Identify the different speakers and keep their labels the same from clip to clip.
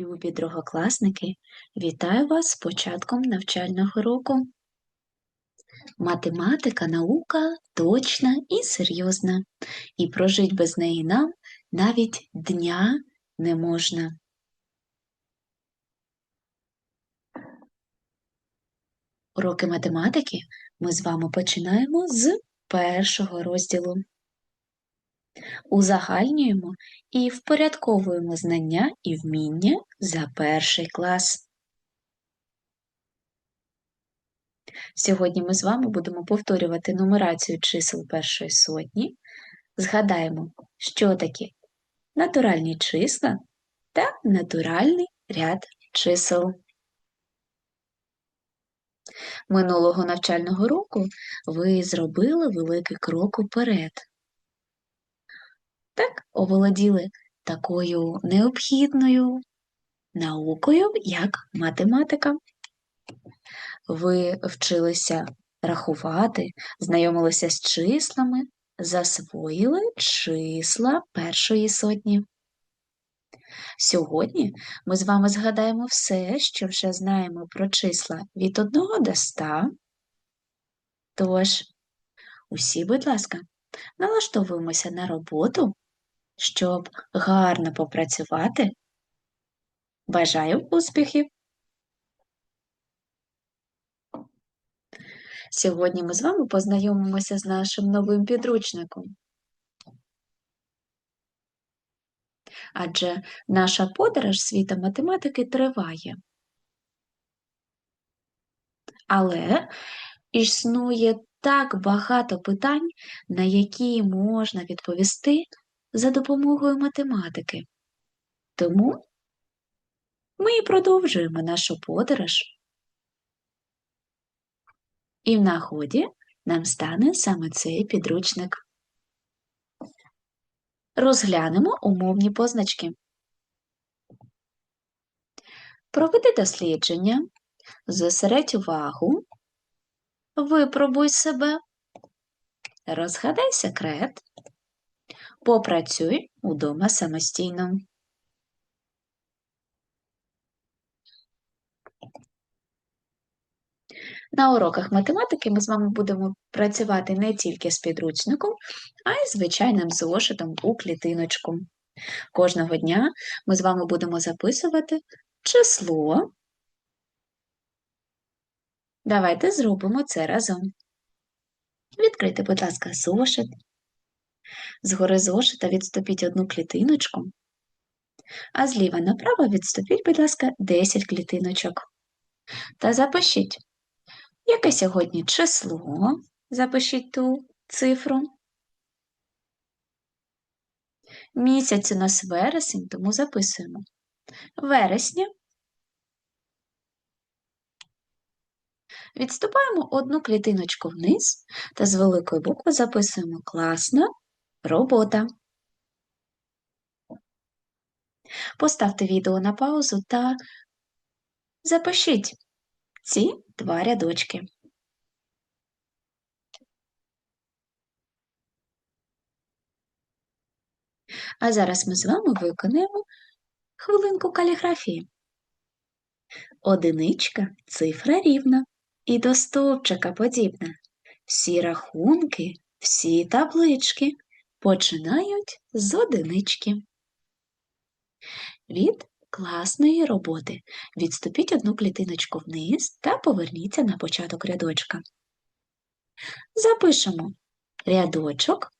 Speaker 1: Любі другокласники, вітаю вас з початком навчального року. Математика наука точна і серйозна, і прожить без неї нам навіть дня не можна. Уроки математики ми з вами починаємо з першого розділу. Узагальнюємо і впорядковуємо знання і вміння за перший клас. Сьогодні ми з вами будемо повторювати нумерацію чисел першої сотні. Згадаємо, що таке натуральні числа та натуральний ряд чисел. Минулого навчального року ви зробили великий крок уперед. Так оволоділи такою необхідною наукою, як математика. Ви вчилися рахувати, знайомилися з числами, засвоїли числа першої сотні. Сьогодні ми з вами згадаємо все, що вже знаємо про числа від 1 до 100. Тож, усі, будь ласка, налаштовуємося на роботу, щоб гарно попрацювати. Бажаю успіхів! Сьогодні ми з вами познайомимося з нашим новим підручником. Адже наша подорож світом математики триває. Але існує так багато питань, на які можна відповісти за допомогою математики. Тому ми і продовжуємо нашу подорож. І в нагоді нам стане саме цей підручник. Розглянемо умовні позначки. Проведи дослідження, зосередь увагу, випробуй себе, розгадай секрет, попрацюй удома самостійно. На уроках математики ми з вами будемо працювати не тільки з підручником, а й звичайним зошитом у клітиночку. Кожного дня ми з вами будемо записувати число. Давайте зробимо це разом. Відкрийте, будь ласка, зошит. Згори зошита відступіть одну клітиночку, а зліва направо відступіть, будь ласка, 10 клітиночок. Та запишіть Яке сьогодні число? Запишіть ту цифру. Місяць у нас вересень, тому записуємо. Вересня. Відступаємо одну клітиночку вниз та з великої букви записуємо класна робота. Поставте відео на паузу та запишіть ці два рядочки. А зараз ми з вами виконаємо хвилинку каліграфії. Одиничка цифра рівна і до стовпчика подібна. Всі рахунки, всі таблички починають з одинички. Від класної роботи. Відступіть одну клітиночку вниз та поверніться на початок рядочка. Запишемо рядочок,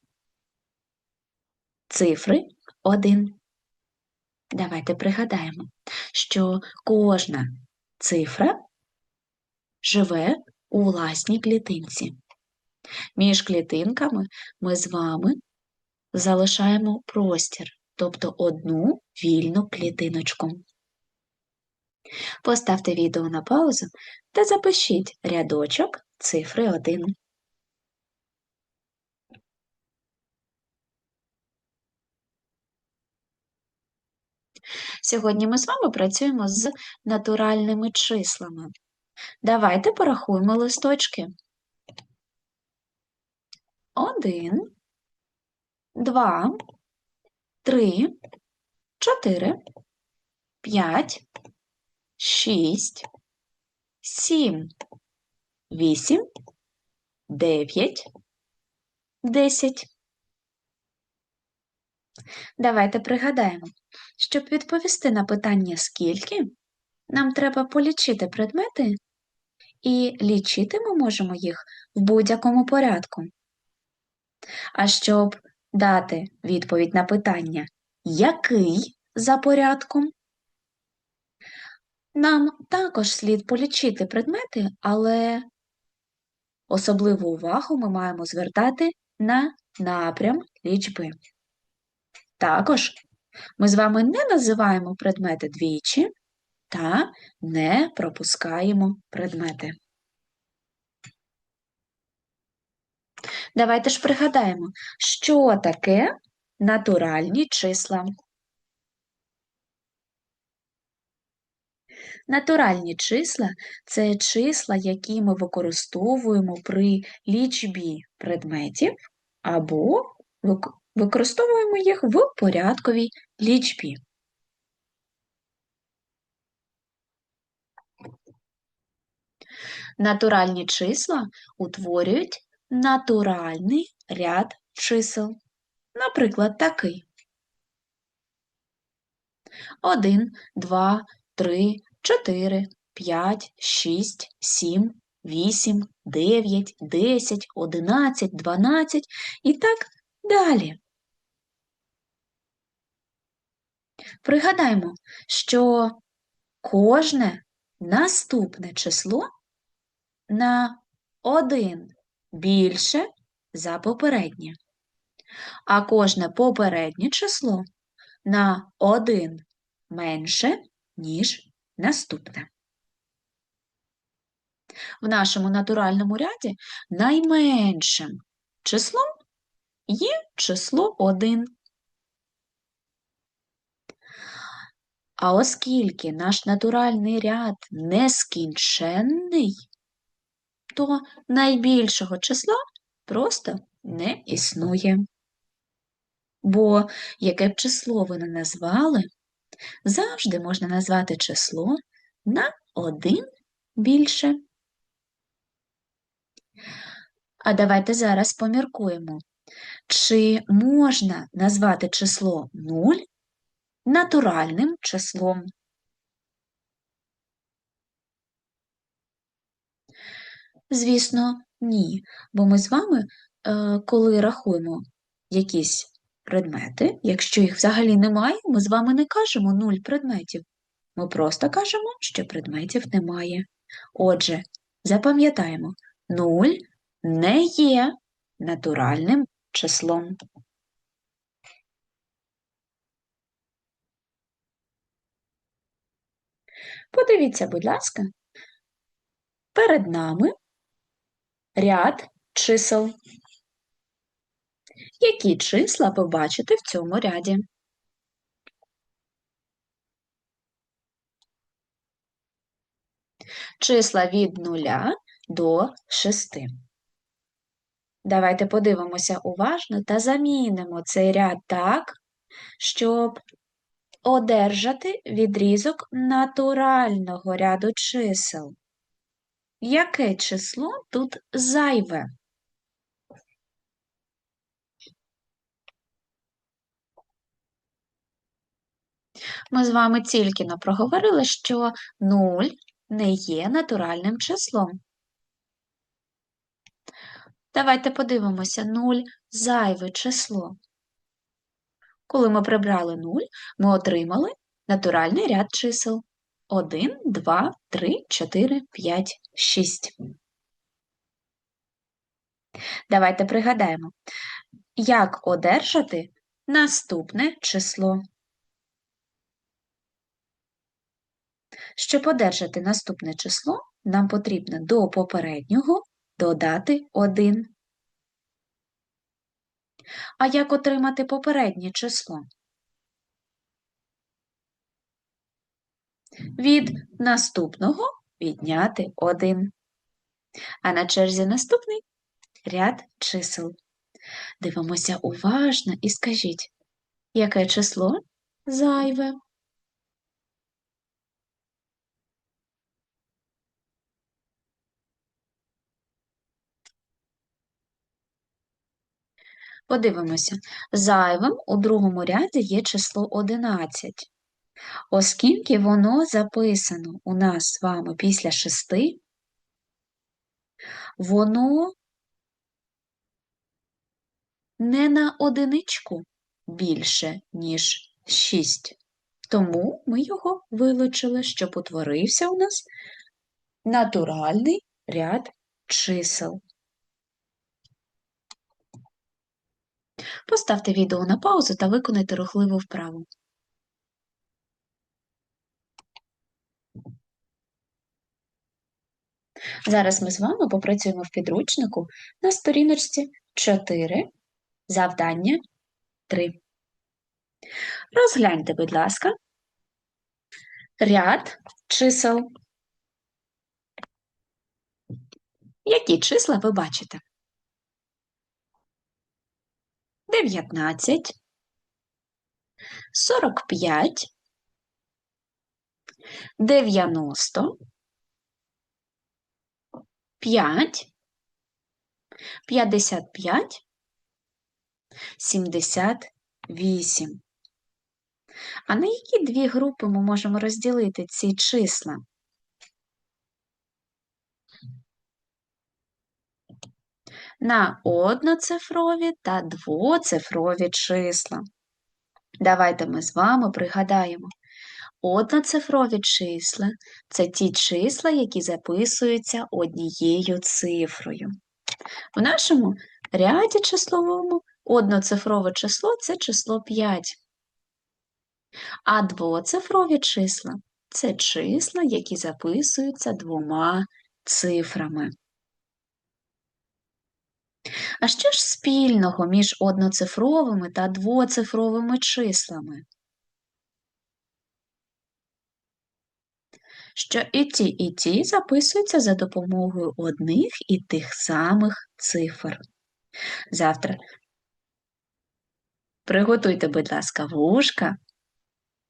Speaker 1: цифри 1. Давайте пригадаємо, що кожна цифра живе у власній клітинці. Між клітинками ми з вами залишаємо простір тобто одну вільну клітиночку. Поставте відео на паузу та запишіть рядочок цифри 1. Сьогодні ми з вами працюємо з натуральними числами. Давайте порахуємо листочки. Один, два, три, чотири, п'ять, шість, сім, вісім, дев'ять, десять. Давайте пригадаємо, щоб відповісти на питання скільки, нам треба полічити предмети, і лічити ми можемо їх в будь-якому порядку. А щоб дати відповідь на питання, який за порядком, нам також слід полічити предмети, але особливу увагу ми маємо звертати на напрям лічби. Також ми з вами не називаємо предмети двічі та не пропускаємо предмети. Давайте ж пригадаємо, що таке натуральні числа. Натуральні числа це числа, які ми використовуємо при лічбі предметів або використовуємо їх в порядковій лічбі. Натуральні числа утворюють натуральний ряд чисел. Наприклад, такий. 1, 2, 3, 4, 5, 6, 7, 8, 9, 10, 11, 12 і так далі. Пригадаймо, що кожне наступне число на 1 більше за попереднє, а кожне попереднє число на 1 менше, ніж наступне. В нашому натуральному ряді найменшим числом є число 1. А оскільки наш натуральний ряд нескінченний, то найбільшого числа просто не існує. Бо яке б число ви не назвали, завжди можна назвати число на один більше. А давайте зараз поміркуємо, чи можна назвати число 0 натуральним числом. Звісно, ні. Бо ми з вами, е, коли рахуємо якісь предмети, якщо їх взагалі немає, ми з вами не кажемо нуль предметів. Ми просто кажемо, що предметів немає. Отже, запам'ятаємо, нуль не є натуральним числом. Подивіться, будь ласка, перед нами ряд чисел. Які числа ви бачите в цьому ряді? Числа від 0 до 6. Давайте подивимося уважно та замінимо цей ряд так, щоб одержати відрізок натурального ряду чисел. Яке число тут зайве? Ми з вами тільки но проговорили, що 0 не є натуральним числом. Давайте подивимося 0 зайве число. Коли ми прибрали 0, ми отримали натуральний ряд чисел. 1, 2, 3, 4, 5, 6. Давайте пригадаємо, як одержати наступне число. Щоб одержати наступне число, нам потрібно до попереднього додати 1. А як отримати попереднє число? Від наступного відняти один, А на черзі наступний ряд чисел. Дивимося уважно і скажіть, яке число зайве. Подивимося, зайвим у другому ряді є число 11. Оскільки воно записано у нас з вами після 6, воно не на одиничку більше, ніж 6. Тому ми його вилучили, щоб утворився у нас натуральний ряд чисел. Поставте відео на паузу та виконайте рухливу вправу. Зараз ми з вами попрацюємо в підручнику на сторіночці 4, завдання 3. Розгляньте, будь ласка, ряд чисел. Які числа ви бачите? 19, 45, 90, 5, 55, 78. А на які дві групи ми можемо розділити ці числа? На одноцифрові та двоцифрові числа. Давайте ми з вами пригадаємо. Одноцифрові числа це ті числа, які записуються однією цифрою. В нашому ряді числовому одноцифрове число це число 5. А двоцифрові числа це числа, які записуються двома цифрами. А що ж спільного між одноцифровими та двоцифровими числами? Що і ті, і ті записуються за допомогою одних і тих самих цифр. Завтра приготуйте, будь ласка, вушка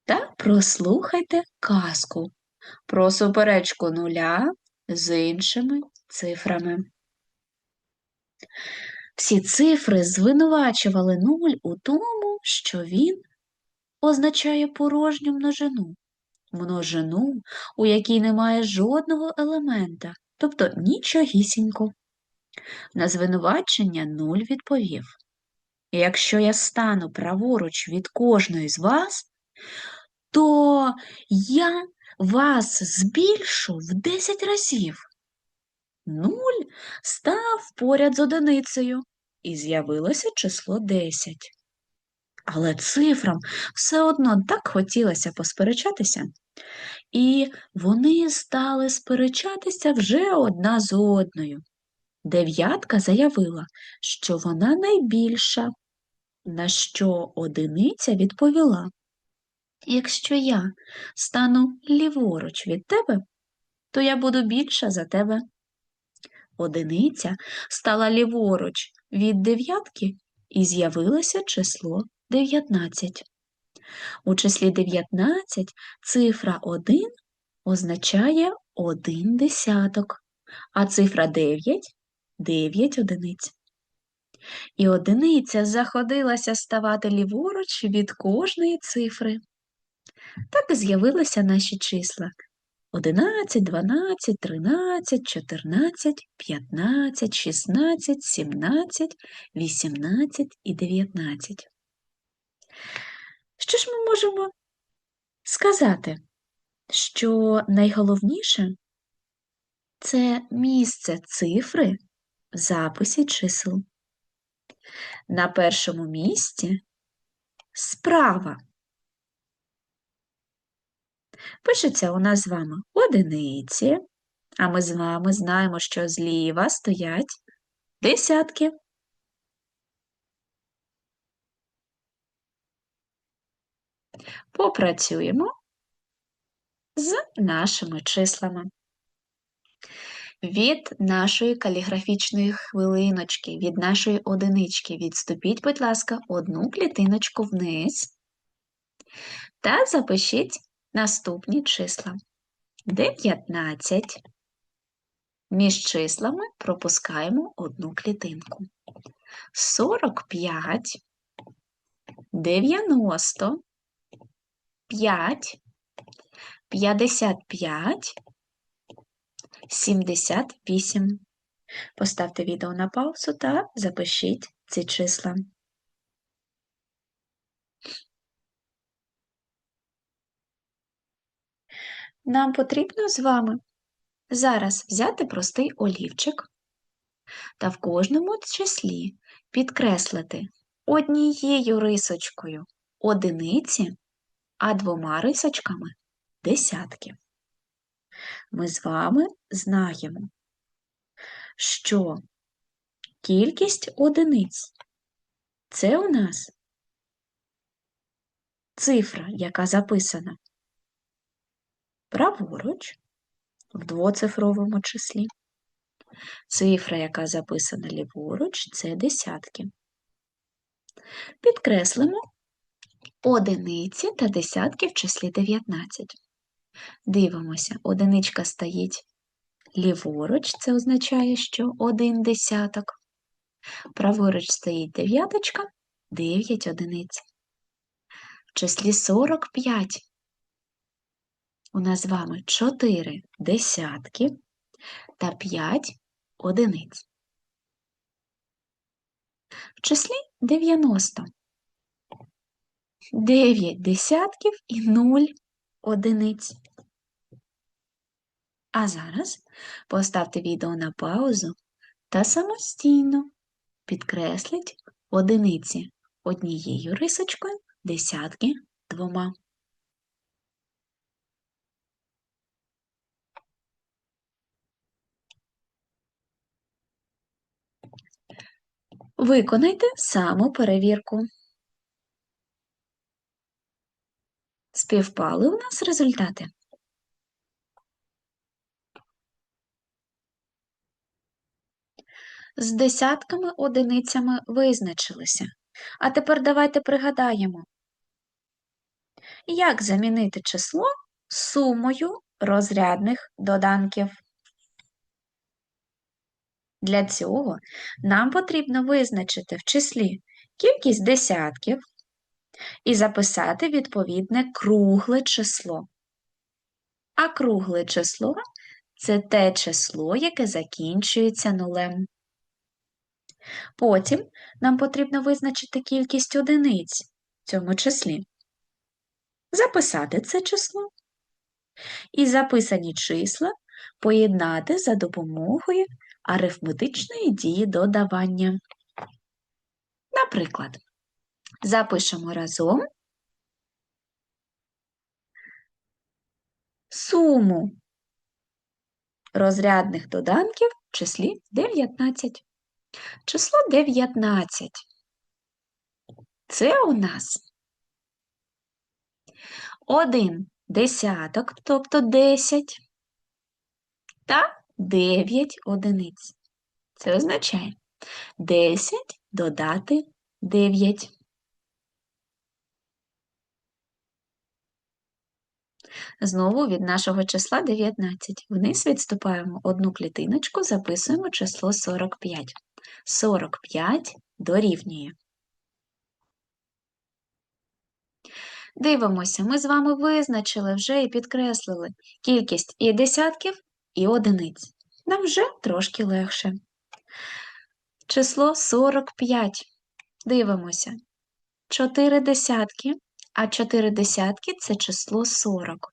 Speaker 1: та прослухайте казку про суперечку нуля з іншими цифрами. Всі цифри звинувачували нуль у тому, що він означає порожню множину, множину, у якій немає жодного елемента, тобто нічогісінько. На звинувачення нуль відповів. Якщо я стану праворуч від кожної з вас, то я вас збільшу в 10 разів. Нуль став поряд з одиницею, і з'явилося число 10. Але цифрам все одно так хотілося посперечатися, і вони стали сперечатися вже одна з одною. Дев'ятка заявила, що вона найбільша, на що одиниця відповіла Якщо я стану ліворуч від тебе, то я буду більша за тебе. Одиниця стала ліворуч від дев'ятки і з'явилося число 19. У числі 19 цифра 1 означає 1 десяток, а цифра 9 9 одиниць. І одиниця заходилася ставати ліворуч від кожної цифри. Так і з'явилися наші числа 11, 12, 13, 14, 15, 16, 17, 18 і 19. Що ж ми можемо сказати? Що найголовніше це місце цифри в записі чисел. На першому місці справа. Пишеться у нас з вами одиниці, а ми з вами знаємо, що зліва стоять десятки. Попрацюємо з нашими числами. Від нашої каліграфічної хвилиночки, від нашої одинички відступіть, будь ласка, одну клітиночку вниз та запишіть наступні числа. 19. Між числами пропускаємо одну клітинку. 45, 90, 5, 55, 78. Поставте відео на паузу та запишіть ці числа. Нам потрібно з вами зараз взяти простий олівчик та в кожному числі підкреслити однією рисочкою одиниці, а двома рисочками десятки. Ми з вами знаємо, що кількість одиниць це у нас цифра, яка записана праворуч в двоцифровому числі. Цифра, яка записана ліворуч, це десятки. Підкреслимо одиниці та десятки в числі 19. Дивимося, одиничка стоїть ліворуч, це означає, що один десяток. Праворуч стоїть дев'яточка, 9 одиниць. В числі 45 у нас з вами 4 десятки та 5 одиниць. В числі 90 9 десятків і 0 одиниць. А зараз поставте відео на паузу та самостійно підкресліть одиниці однією рисочкою, десятки двома. Виконайте самоперевірку. Співпали у нас результати? З десятками одиницями визначилися. А тепер давайте пригадаємо, як замінити число сумою розрядних доданків. Для цього нам потрібно визначити в числі кількість десятків і записати відповідне кругле число. А кругле число це те число, яке закінчується нулем. Потім нам потрібно визначити кількість одиниць в цьому числі, записати це число і записані числа поєднати за допомогою арифметичної дії додавання. Наприклад, запишемо разом суму розрядних доданків в числі 19. Число 19. Це у нас один десяток, тобто 10, та 9 одиниць. Це означає 10 додати 9. Знову від нашого числа 19. Вниз відступаємо одну клітиночку, записуємо число 45. 45 дорівнює. Дивимося, ми з вами визначили вже і підкреслили кількість і десятків, і одиниць. Нам вже трошки легше. Число 45. Дивимося. 4 десятки, а 4 десятки це число 40.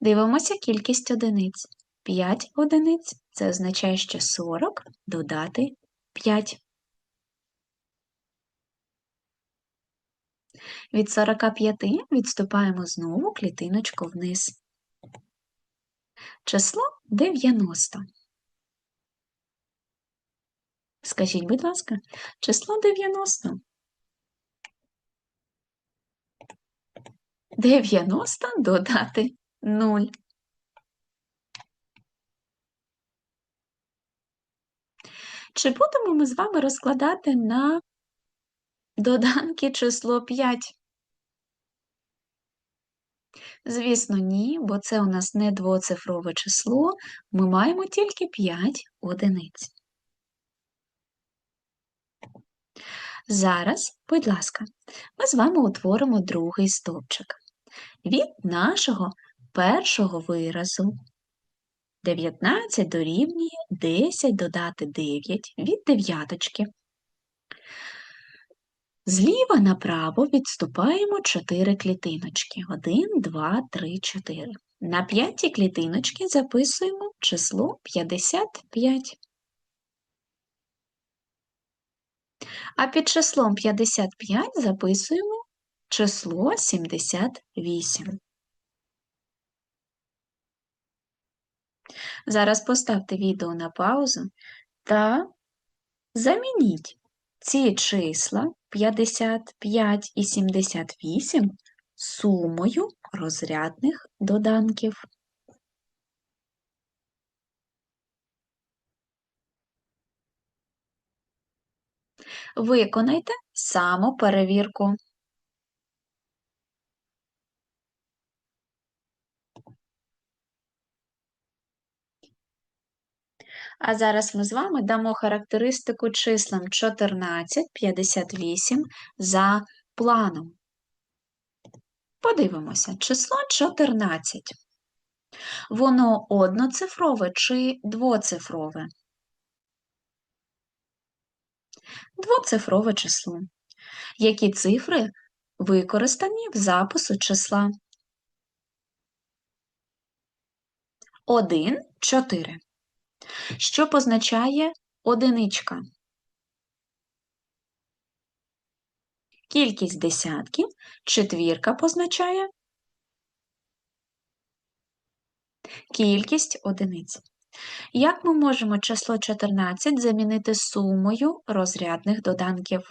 Speaker 1: Дивимося кількість одиниць. 5 одиниць це означає, що 40 додати 5. Від 45 відступаємо знову клітиночку вниз. Число 90. Скажіть, будь ласка, число 90. 90 додати 0. Чи будемо ми з вами розкладати на доданки число 5? Звісно, ні, бо це у нас не двоцифрове число, ми маємо тільки 5 одиниць. Зараз, будь ласка, ми з вами утворимо другий стовпчик від нашого першого виразу. 19 дорівнює 10 додати 9 від дев'яточки. Зліва направо відступаємо 4 клітиночки. 1, 2, 3, 4. На п'ятій клітиночці записуємо число 55. А під числом 55 записуємо число 78. Зараз поставте відео на паузу та замініть ці числа 55 і 78 сумою розрядних доданків. Виконайте самоперевірку. А зараз ми з вами дамо характеристику числам 14, 58 за планом. Подивимося, число 14. Воно одноцифрове чи двоцифрове? Двоцифрове число. Які цифри використані в запису числа? 1, 4. Що позначає одиничка? Кількість десятків, четвірка позначає кількість одиниць. Як ми можемо число 14 замінити сумою розрядних доданків?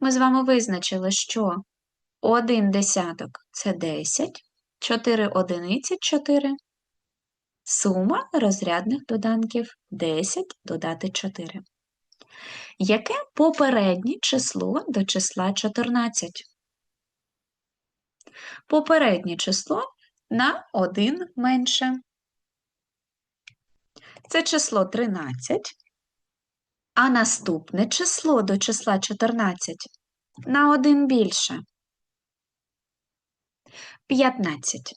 Speaker 1: Ми з вами визначили, що 1 десяток це 10, 4 одиниці 4. Сума розрядних доданків 10 додати 4. Яке попереднє число до числа 14? Попереднє число на 1 менше. Це число 13, а наступне число до числа 14 на 1 більше. 15.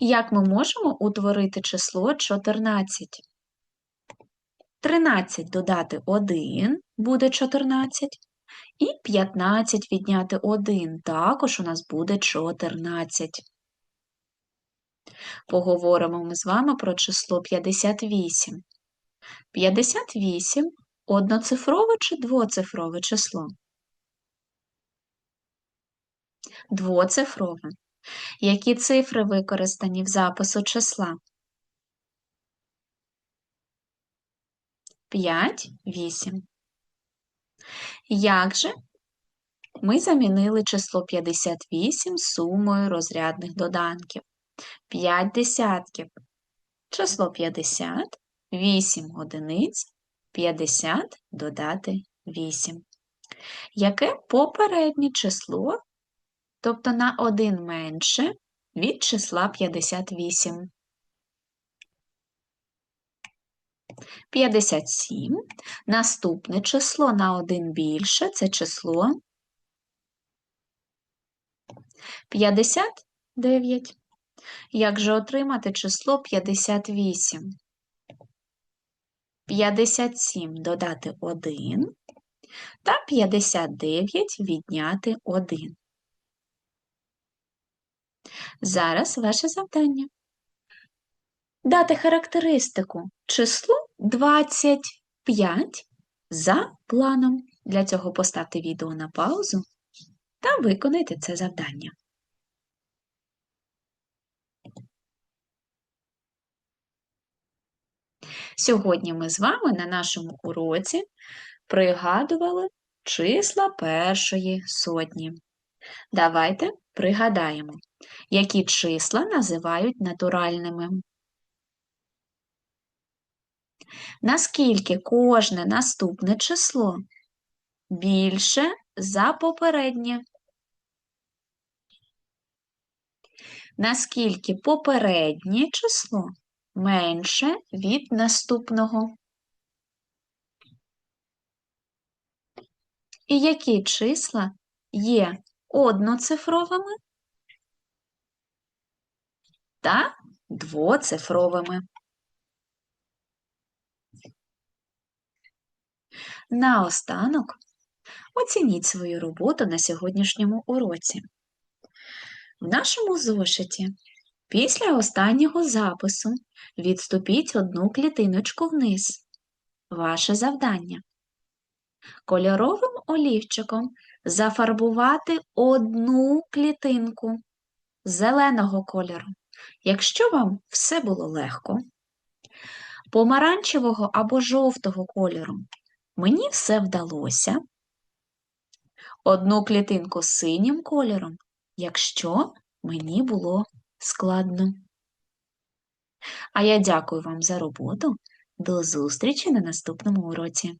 Speaker 1: Як ми можемо утворити число 14? 13 додати 1 буде 14, і 15 відняти 1 також у нас буде 14. Поговоримо ми з вами про число 58. 58 одноцифрове чи двоцифрове число? Двоцифрове. Які цифри використані в запису числа? 5, 8. Як же ми замінили число 58 сумою розрядних доданків? 5 десятків. Число 50, 8 одиниць, 50 додати 8. Яке попереднє число, тобто на 1 менше від числа 58? 57. Наступне число на 1 більше це число 59. Як же отримати число 58? 57 додати 1 та 59 відняти 1. Зараз ваше завдання. Дати характеристику числу 25 за планом. Для цього поставте відео на паузу та виконайте це завдання. Сьогодні ми з вами на нашому уроці пригадували числа першої сотні. Давайте пригадаємо, які числа називають натуральними. Наскільки кожне наступне число більше за попереднє? Наскільки попереднє число менше від наступного? І які числа є одноцифровими та двоцифровими. Наостанок оцініть свою роботу на сьогоднішньому уроці. В нашому зошиті після останнього запису відступіть одну клітиночку вниз. Ваше завдання. Кольоровим олівчиком зафарбувати одну клітинку зеленого кольору. Якщо вам все було легко, помаранчевого або жовтого кольору мені все вдалося. Одну клітинку синім кольором, якщо мені було складно. А я дякую вам за роботу. До зустрічі на наступному уроці.